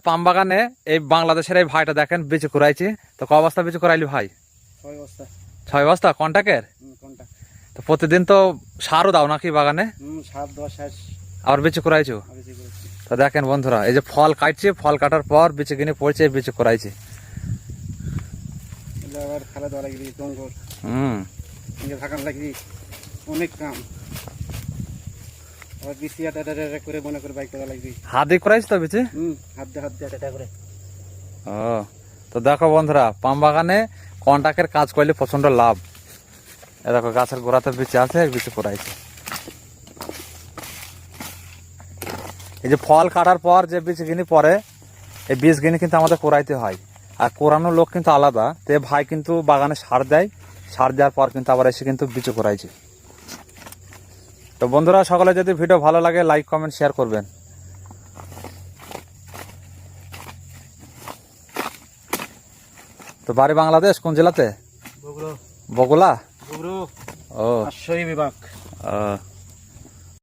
পাম বাগানে এই বাংলাদেশের এই ভাইটা দেখেন বিচু করাইছি তো ক অবস্থা বিচু করাইলি ভাই? ছয় বস্তা। কন্টাকের? তো প্রতিদিন তো সারও দাও নাকি বাগানে? আবার বিচু করাইছো তো দেখেন বন্ধুরা এই যে ফল কাটছে ফল কাটার পর বিচু কিনে পড়ছে বিচু করাইছে হুম। অনেক কাম। আবার বিসি আটা আটা আটা করে মনে করে বাইক করা লাগবি হাত দিয়ে করাইছো তো বিচি? হুম হাত দিয়ে হাত দিয়ে আটা করে। ও তো দেখো বন্ধুরা পাম বাগানে কন্টাকের কাজ করলে প্রচণ্ড লাভ। এ দেখো গাছের গোড়াতে বিচে আছে বিচে করাইছে এই যে ফল কাটার পর যে বীজ গিনি পরে এই বীজ গিনি কিন্তু আমাদের কোরাইতে হয়। আর কোরানোর লোক কিন্তু আলাদা তে ভাই কিন্তু বাগানে সার দেয় সার দেওয়ার পর কিন্তু আবার এসে কিন্তু বীজ করাইছে। তো বন্ধুরা সকলে যদি ভিডিও ভালো লাগে লাইক কমেন্ট শেয়ার করবেন। তো বাড়ি বাংলাদেশ কোন জেলাতে? বগুলা বগুলা ও। বিভাগ।